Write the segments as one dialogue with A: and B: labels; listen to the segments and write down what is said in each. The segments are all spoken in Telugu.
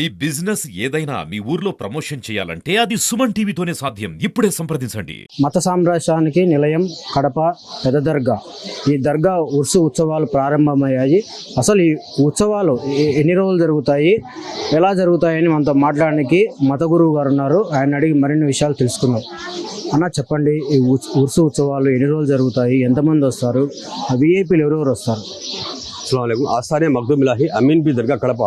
A: ఈ బిజినెస్ ఏదైనా మీ ఊర్లో ప్రమోషన్ చేయాలంటే అది సుమన్ టీవీతోనే సాధ్యం. ఇప్పుడే సంప్రదించండి.
B: మత సామ్రాజ్యానికి నిలయం కడప పెద్ద దర్గా. ఈ దర్గా ఉర్సు ఉత్సవాలు ప్రారంభమయ్యాయి. అసలు ఈ ఉత్సవాలు ఎన్ని రోజులు జరుగుతాయి? ఎలా జరుగుతాయని మనతో మాట్లాడడానికి మత గురువు గారు ఉన్నారు. ఆయన అడిగి మరిన్ని విషయాలు తెలుసుకుందాం. అన్న చెప్పండి ఈ ఉర్సు ఉత్సవాలు ఎన్ని రోజులు జరుగుతాయి? ఎంతమంది వస్తారు? విఐపీలు ఎవరెవరు వస్తారు?
C: అస్సలం ఆస్థానే మగ్దుమ్ ఇలాహి అమీన్ బి దర్గా కడప.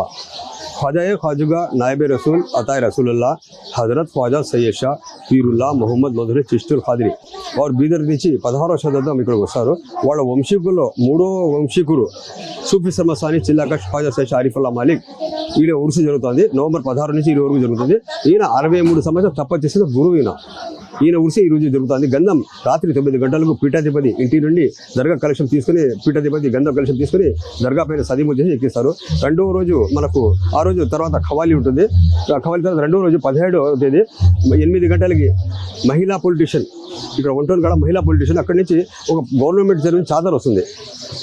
C: ख्वाजा ख्वाजुगा नायब रसूल अताय रसूलुल्ला హజరత్ ఖ్వాజా సయ్యద్ షా పీరుల్లా మొహమ్మద్ మధురి చిస్టుల్ ఖాదిరి వారు బీదర్ నుంచి పదహారవ శతాబ్దం ఇక్కడికి వస్తారు వాళ్ళ వంశీకుల్లో మూడో వంశీకురు సూఫీ సమసాని చిల్లాకష్ ఖ్వాజా సయ్యద్ ఆరిఫుల్లా మాలిక్ వీళ్ళ ఉరుసు జరుగుతుంది నవంబర్ పదహారు నుంచి ఇరవై వరకు జరుగుతుంది ఈయన అరవై మూడు సంవత్సరాలు తప్ప చేసిన గురువు ఈయన ఈయన ఉరిసి ఈ రోజు జరుగుతుంది. గంధం రాత్రి తొమ్మిది గంటలకు పీఠాధిపతి ఇంటి నుండి దర్గా కలెక్షన్ తీసుకుని పీఠాధిపతి గంధం కలెక్షన్ తీసుకుని దర్గా పైన సదిము చేసి ఎక్కిస్తారు. రెండవ రోజు మనకు ఆ రోజు తర్వాత ఖవాలి ఉంటుంది. ఖవాలి తర్వాత రెండవ రోజు పదిహేడవ తేదీ ఎనిమిది గంటలకి మహిళా పొలిటీషియన్ ఇక్కడ ఒంటోని కాడ మహిళా పొలిటీషియన్ అక్కడి నుంచి ఒక గవర్నమెంట్ జరిగిన చాదర్ వస్తుంది.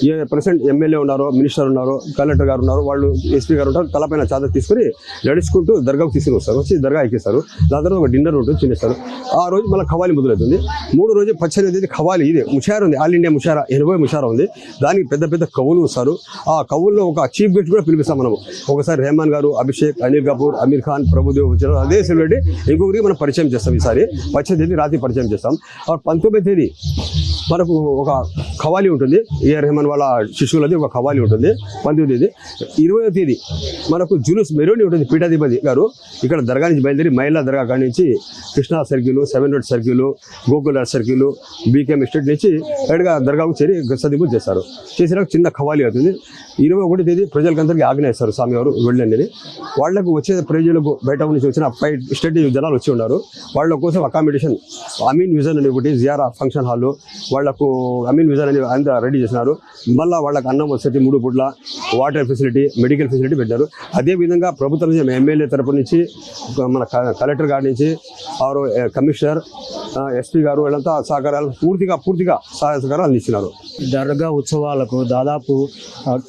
C: ఏ ప్రెసిడెంట్ ఎమ్మెల్యే ఉన్నారో మినిస్టర్ ఉన్నారో కలెక్టర్ గారు ఉన్నారు వాళ్ళు ఎస్పీ గారు ఉంటారు తలపైన చాదర్ తీసుకుని నడుచుకుంటూ దర్గాకు తీసుకుని వస్తారు. వచ్చి దర్గా ఎక్కిస్తారు. దాని తర్వాత ఒక డిన్నర్ ఉంటుంది తినేస్తారు. ఆ రోజు మళ్ళీ ఖవాలి మొదలవుతుంది. మూడు రోజు పచ్చని తేదీ ఖవాలి ఇది. ముషారా ఉంది. ఆల్ ఇండియా ముషారా ఎనభై ముషారా ఉంది. దానికి పెద్ద పెద్ద కవులు వస్తారు. ఆ కవుల్లో ఒక చీఫ్ గెస్ట్ కూడా పిలిపిస్తాం మనము. ఒకసారి రెహమాన్ గారు అభిషేక్ అనిల్ కపూర్ అమీర్ ఖాన్ ప్రభుదేవ్ వచ్చారు అదే సెలబ్రిటీ. ఇంకొకరికి మనం పరిచయం చేస్తాం ఈసారి. పచ్చని తేదీ రాత్రి పరిచయం చేస్తాం. పంతొమ్మిది తేదీ మనకు ఒక ఖవాలి ఉంటుంది. ఏఆర్ రెహమాన్ వాళ్ళ శిశువులది ఒక ఖవాలీ ఉంటుంది. పంతొమ్మిది తేదీ. ఇరవయో తేదీ మనకు జులూస్ మెరోని ఉంటుంది పీఠాధిపతి గారు. ఇక్కడ దర్గా నుంచి బయలుదేరి మహిళా దర్గా కాడి నుంచి Krishna circle seven road circle Gokula circle BKM estate నుంచి ఎడగా దర్గాకు చేరి గసదింపు చేస్తారు చేసినాక చిన్న ఖవాలి అవుతుంది. ఇరవై ఒకటి తేదీ ప్రజలకందరికీ ఆజ్ఞ ఇస్తారు స్వామి వారు వెళ్ళండి. వాళ్ళకు వచ్చే ప్రజలకు బయట నుంచి వచ్చిన పై స్టేట్ జనాలు వచ్చి ఉన్నారు. వాళ్ళ కోసం అకామిడేషన్ అమీన్ విజన్ అని ఒకటి జియారా ఫంక్షన్ హాల్ వాళ్ళకు అమీన్ విజన్ అని అంతా రెడీ చేసినారు. మళ్ళీ వాళ్ళకి అన్నం వసతి మూడు పూట్ల వాటర్ ఫెసిలిటీ మెడికల్ ఫెసిలిటీ పెట్టారు. అదేవిధంగా ప్రభుత్వం నుంచి ఎమ్మెల్యే తరపు నుంచి మన క- కలెక్టర్ గారి నుంచి ఆరు కమిషనర్ ఎస్పీ గారు వీళ్ళంతా సహకారాలు పూర్తిగా పూర్తిగా సహాయ సహకారాలు అందిస్తున్నారు
B: దర్గా ఉత్సవాలకు దాదాపు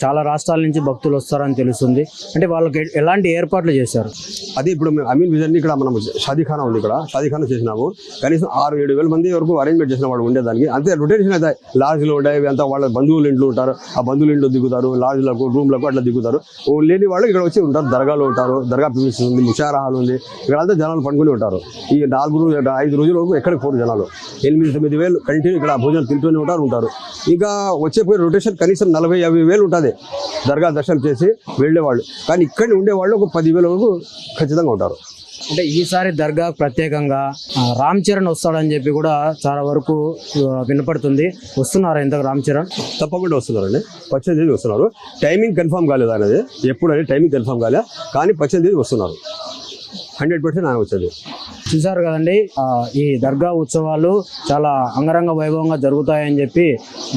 B: చాలా రాష్ట్రాల నుంచి భక్తులు వస్తారని తెలుస్తుంది. అంటే వాళ్ళకి ఎలాంటి ఏర్పాట్లు చేశారు?
C: అదే ఇప్పుడు మేము అమీన్ విజన్ ఇక్కడ మనం షాదీఖానా ఉంది ఇక్కడ. షాదీఖానా చేసినాము. కనీసం ఆరు ఏడు వేల మంది వరకు అరేంజ్మెంట్ చేసిన వాళ్ళు ఉండేదానికి అంతే రొటేషన్ అయితే లాడ్జ్లో ఉంటాయి అంతా వాళ్ళ బంధువులు ఇంట్లో ఉంటారు. ఆ బంధువుల ఇంట్లో దిగుతారు లాడ్జ్లకు రూమ్లకు అట్లా దిగుతారు. లేని వాళ్ళు ఇక్కడ వచ్చి ఉంటారు. దర్గాలో ఉంటారు దర్గా పిలిచి ఉంది ముషారా హాల్ ఉంది. ఇక్కడ అంతా జనాలు పండుకొని ఉంటారు. ఈ నాలుగు రోజులు ఐదు రోజుల వరకు ఎక్కడికి పోరు జనాలు. ఎనిమిది తొమ్మిది వేలు కంటిన్యూ ఇక్కడ భోజనం తింటూనే ఉంటారు ఉంటారు. ఇంకా వచ్చే పోయి రొటేషన్ కనీసం నలభై యాభై వేలు ఉంటుంది. దర్గా దర్శనం చేసి వెళ్ళేవాళ్ళు. కానీ ఇక్కడ ఉండేవాళ్ళు ఒక పదివేల వరకు ఖచ్చితంగా ఉంటారు.
B: అంటే ఈసారి దర్గా ప్రత్యేకంగా రామ్ చరణ్ వస్తాడని చెప్పి కూడా చాలా వరకు వినపడుతుంది. వస్తున్నారా ఇంతకు రామ్ చరణ్?
C: తప్పకుండా వస్తున్నారండి. పచ్చని తేదీ వస్తున్నారు. టైమింగ్ కన్ఫర్మ్ కాలేదు అనేది ఎప్పుడు అనేది టైమింగ్ కన్ఫర్మ్ కాలే కానీ పచ్చని తేదీ వస్తున్నారు. హండ్రెడ్ పర్సెంట్ ఆయన వచ్చేది
B: చూసారు కదండి. ఈ దర్గా ఉత్సవాలు చాలా అంగరంగ వైభవంగా జరుగుతాయని చెప్పి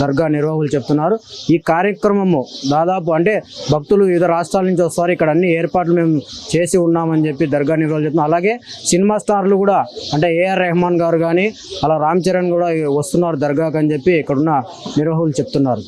B: దర్గా నిర్వాహకులు చెప్తున్నారు. ఈ కార్యక్రమము దాదాపు అంటే భక్తులు వివిధ రాష్ట్రాల నుంచి వస్తారు. ఇక్కడ అన్ని ఏర్పాట్లు మేము చేసి ఉన్నామని చెప్పి దర్గా నిర్వాహకులు చెప్తున్నారు. అలాగే సినిమా స్టార్లు కూడా అంటే ఏఆర్ రెహమాన్ గారు కానీ అలా రామ్ చరణ్ కూడా వస్తున్నారు దర్గాకి అని చెప్పి ఇక్కడున్న నిర్వాహకులు చెప్తున్నారు.